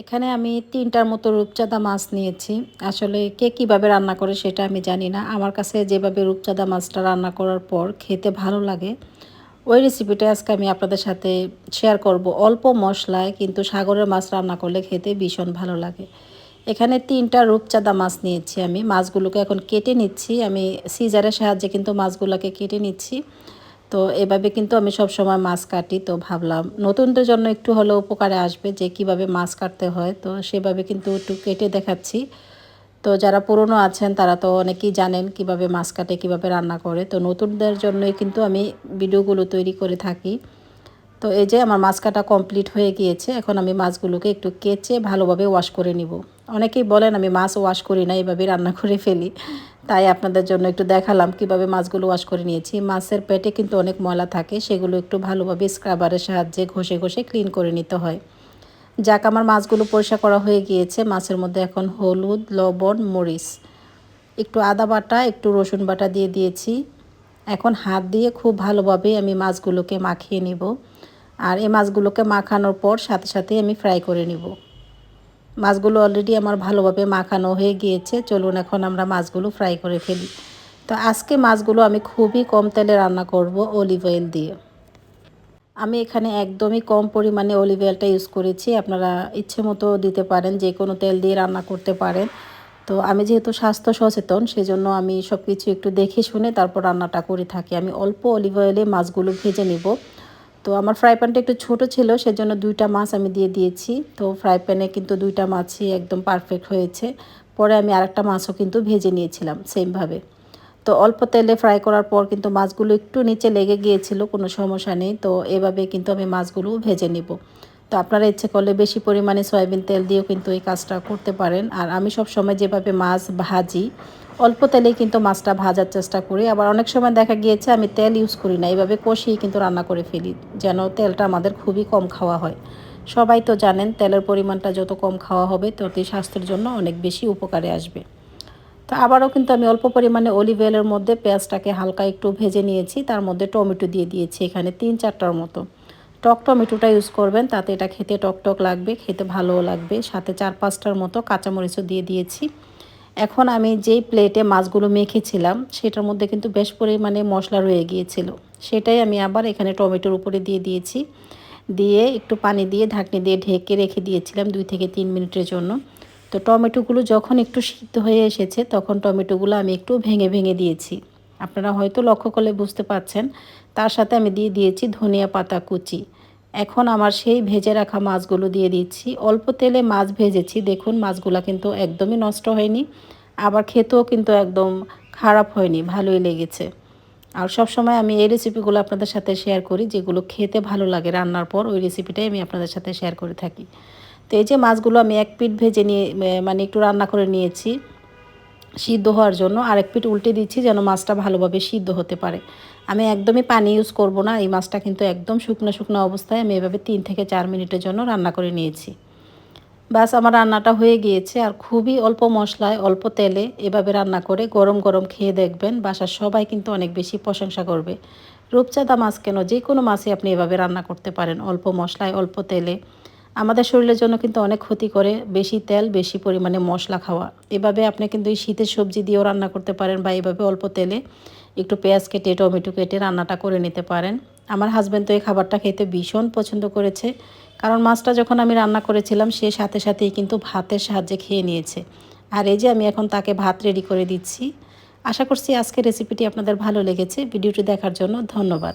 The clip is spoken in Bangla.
এখানে আমি তিনটার মতো রূপচাঁদা মাছ নিয়েছি। আসলে কে কীভাবে রান্না করে সেটা আমি জানি না। আমার কাছে যেভাবে রূপচাঁদা মাছটা রান্না করার পর খেতে ভালো লাগে, ওই রেসিপিটা আজকে আমি আপনাদের সাথে শেয়ার করব। অল্প মশলায় কিন্তু সাগরের মাছ রান্না করলে খেতে ভীষণ ভালো লাগে। এখানে তিনটা রূপচাঁদা মাছ নিয়েছি আমি। মাছগুলোকে এখন কেটে নিচ্ছি। আমি সিজারের সাহায্যে কিন্তু মাছগুলোকে কেটে নিচ্ছি। তো এভাবে কিন্তু আমি সব সময় মাছ কাটি, তো ভাবলাম নতুনদের জন্য একটু হলেও উপকারে আসবে যে কীভাবে মাছ কাটতে হয়, তো সেভাবে কিন্তু একটু কেটে দেখাচ্ছি। তো যারা পুরনো আছেন তারা তো অনেকেই জানেন কীভাবে মাছ কাটে, কীভাবে রান্না করে, তো নতুনদের জন্যই কিন্তু আমি ভিডিওগুলো তৈরি করে থাকি। তো এই যে আমার মাছ কাটা কমপ্লিট হয়ে গিয়েছে, এখন আমি মাছগুলোকে একটু কেচে ভালোভাবে ওয়াশ করে নিব। অনেকেই বলেন আমি মাছ ওয়াশ করি না এইভাবে রান্না করে ফেলি। তাই আপনাদের জন্য একটু দেখালাম কীভাবে মাছগুলো ওয়াশ করে নিয়েছি। মাছের পেটে কিন্তু অনেক ময়লা থাকে, সেগুলো একটু ভালোভাবে স্ক্রাবারের সাহায্যে ঘষে ঘষে ক্লিন করে নিতে হয়। যাক, আমার মাছগুলো পরিষ্কার করা হয়ে গিয়েছে। মাছের মধ্যে এখন হলুদ, লবণ, মরিচ। একটু আদা বাটা, একটু রসুন বাটা দিয়ে দিয়েছি। এখন হাত দিয়ে খুব ভালোভাবে আমি মাছগুলোকে মাখিয়ে নিব। আর এই মাছগুলোকে মাখানোর পর সাথে সাথে আমি ফ্রাই করে নিব। মাছগুলো অলরেডি আমার ভালোভাবে মাখানো হয়ে গিয়েছে। চলুন এখন আমরা মাছগুলো ফ্রাই করে ফেলি। তো আজকে মাছগুলো আমি খুবই কম তেলে রান্না করব অলিভ অয়েল দিয়ে। আমি এখানে একদমই কম পরিমাণে অলিভ অয়েলটা ইউজ করেছি। আপনারা ইচ্ছে মতো দিতে পারেন, যে কোনো তেল দিয়ে রান্না করতে পারেন। তো আমি যেহেতু স্বাস্থ্য সচেতন, সেজন্য আমি সব কিছু একটু দেখে শুনে তারপর রান্নাটা করে থাকি। আমি অল্প অলিভ অয়েলে মাছগুলো ভেজে নিব। তো আমার ফ্রাই প্যানটা একটু ছোটো ছিল, সেজন্য দুইটা মাছ আমি দিয়ে দিয়েছি। তো ফ্রাই প্যানে কিন্তু দুইটা মাছই একদম পারফেক্ট হয়েছে। পরে আমি আরেকটা মাছও কিন্তু ভেজে নিয়েছিলাম সেমভাবে তো অল্প তেলে ফ্রাই করার পর কিন্তু মাছগুলো একটু নিচে লেগে গিয়েছিল, কোনো সমস্যা নেই। তো এভাবে কিন্তু আমি মাছগুলো ভেজে নিব। তো আপনারা ইচ্ছে করলে বেশি পরিমাণে সয়াবিন তেল দিয়েও কিন্তু এই কাজটা করতে পারেন। আর আমি সব সময় যেভাবে মাছ ভাজি, অল্প তেলেই কিন্তু মাছটা ভাজার চেষ্টা করি। আবার অনেক সময় দেখা গিয়েছে আমি তেল ইউজ করি না এইভাবে কষিয়ে কিন্তু রান্না করে ফেলি, যেন তেলটা আমাদের খুবই কম খাওয়া হয়। সবাই তো জানেন তেলের পরিমাণটা যত কম খাওয়া হবে ততই স্বাস্থ্যের জন্য অনেক বেশি উপকারে আসবে। তো আবারও কিন্তু আমি অল্প পরিমাণে অলিভ অয়েলের মধ্যে পেঁয়াজটাকে হালকা একটু ভেজে নিয়েছি, তার মধ্যে টমেটো দিয়ে দিয়েছি এখানে তিন চারটার মতো। টক টমেটোটা ইউজ করবেন, তাতে এটা খেতে টক টক লাগবে, খেতে ভালোও লাগবে। সাথে চার পাঁচটার মতো কাঁচামরিচও দিয়ে দিয়েছি। এখন আমি যেই প্লেটে মাছগুলো মেখেছিলাম, সেটার মধ্যে কিন্তু বেশ পরিমাণে মশলা রয়ে গিয়েছিল। সেটাই আমি আবার এখানে টমেটোর উপরে দিয়ে দিয়েছি। দিয়ে একটু পানি দিয়ে ঢাকনি দিয়ে ঢেকে রেখে দিয়েছিলাম দুই থেকে তিন মিনিটের জন্য। তো টমেটোগুলো যখন একটু সিদ্ধ হয়ে এসেছে, তখন টমেটোগুলো আমি একটু ভেঙে ভেঙে দিয়েছি। আপনারা হয়তো লক্ষ্য করলে বুঝতে পাচ্ছেন তার সাথে আমি দিয়ে দিয়েছি ধনিয়া পাতা কুচি। এখন আমার সেই ভেজে রাখা মাছগুলো দিয়ে দিচ্ছি। অল্প তেলে মাছ ভেজেছি, দেখুন মাছগুলো কিন্তু একদমই নষ্ট হয়নি, আবার খেতেও কিন্তু একদম খারাপ হয়নি, ভালোই লেগেছে। আর সব সময় আমি এই রেসিপিগুলো আপনাদের সাথে শেয়ার করি, যেগুলো খেতে ভালো লাগে রান্নার পর, ওই রেসিপিটাই আমি আপনাদের সাথে শেয়ার করে থাকি। তো এই যে মাছগুলো আমি এক পিঠ ভেজে নিয়ে মানে একটু রান্না করে নিয়েছি সিদ্ধ হওয়ার জন্য আরেক পিঠ উল্টে দিচ্ছি যেন মাছটা ভালোভাবে সিদ্ধ হতে পারে। আমি একদমই পানি ইউজ করব না, এই মাছটা কিন্তু একদম শুকনো শুকনো অবস্থায় আমি এভাবে তিন থেকে চার মিনিটের জন্য রান্না করে নিয়েছি। ব্যাস, আমার রান্নাটা হয়ে গিয়েছে আর খুবই অল্প মশলায়, অল্প তেলে এভাবে রান্না করে গরম গরম খেয়ে দেখবেন, বাসার সবাই কিন্তু অনেক বেশি প্রশংসা করবে। রূপচাঁদা মাছ কেন? যে কোনো মাছই আপনি এভাবে রান্না করতে পারেন, অল্প মশলায়, অল্প তেলে। আমাদের শরীরের জন্য কিন্তু অনেক ক্ষতি করে, বেশি তেল, বেশি পরিমাণে মশলা খাওয়া। এভাবে আপনি কিন্তু এই শীতের সবজি দিয়েও রান্না করতে পারেন বা এভাবে অল্প তেলে একটু পেঁয়াজ কেটে, টমেটো কেটে রান্নাটা করে নিতে পারেন। আমার হাজব্যান্ড তো এই খাবারটা খেতে ভীষণ পছন্দ করেছে, কারণ মাছটা যখন আমি রান্না করেছিলাম, সে সাথে সাথেই কিন্তু ভাতের সাহায্যে খেয়ে নিয়েছে। আর এই যে আমি এখন তাকে ভাত রেডি করে দিচ্ছি। আশা করছি আজকের রেসিপিটি আপনাদের ভালো লেগেছে। ভিডিওটি দেখার জন্য ধন্যবাদ।